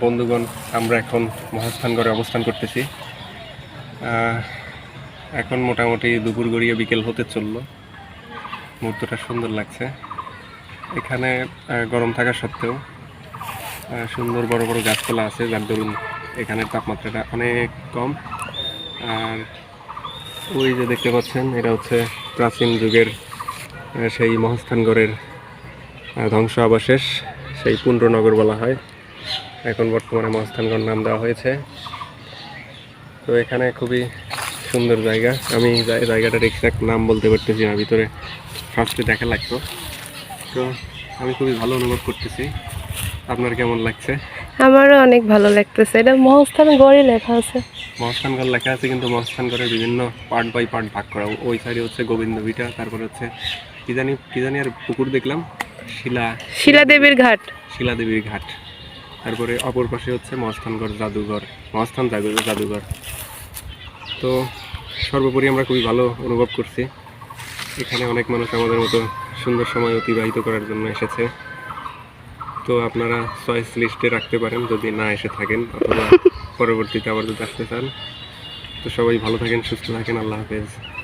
বন্ধুগণ, আমরা এখন মহাস্থানগড়ে অবস্থান করতেছি। এখন মোটামুটি দুপুর গড়িয়ে বিকেল হতে চলল। মুহূর্তটা সুন্দর লাগছে। এখানে গরম থাকা সত্ত্বেও সুন্দর বড় বড় গাছপালা আছে, যার দরুন এখানের তাপমাত্রাটা অনেক কম। আর ওই যে দেখতে পাচ্ছেন, এটা হচ্ছে প্রাচীন যুগের সেই মহাস্থানগড়ের ধ্বংস অবশেষ সেই পুণ্ডনগর বলা হয়। এখন বর্তমানে মহাস্থানগড় নাম দেওয়া হয়েছে। তো এখানে খুবই সুন্দর জায়গা। আমি জায়গাটার এক্সাক্ট নাম বলতে পারতেছি না ভিতরে ফার্স্টে দেখা লাগতো। তো আমি খুবই ভালো অনুভব করতেছি। আপনার কেমন লাগছে? আমারও অনেক ভালো লাগতেছে। এটা মহস্থান গড়ে লেখা আছে। মহাস্থানগড় লেখা আছে কিন্তু মহাস্থানগড়ের বিভিন্ন পার্ট বাই পার্ট ভাগ করা। ওই সাইডে হচ্ছে গোবিন্দ ভিটা তারপরে হচ্ছে কি জানি কি জানি আর পুকুর দেখলাম? শিলা শিলাদেবীর ঘাট। শিলাদেবীর ঘাট। তারপরে অপর পাশে হচ্ছে মহাস্থানগড় জাদুঘর, মহাস্থান জাদু- জাদুঘর। তো সর্বোপরি আমরা খুবই ভালো অনুভব করছি। এখানে অনেক মানুষ আমাদের মতো সুন্দর সময় অতিবাহিত করার জন্য এসেছে। তো আপনারা চয়েস লিস্টে রাখতে পারেন, যদি না এসে থাকেন, অথবা পরবর্তীতে আবার যদি আসতে চান। তো সবাই ভালো থাকেন, সুস্থ থাকেন, আল্লাহ হাফেজ।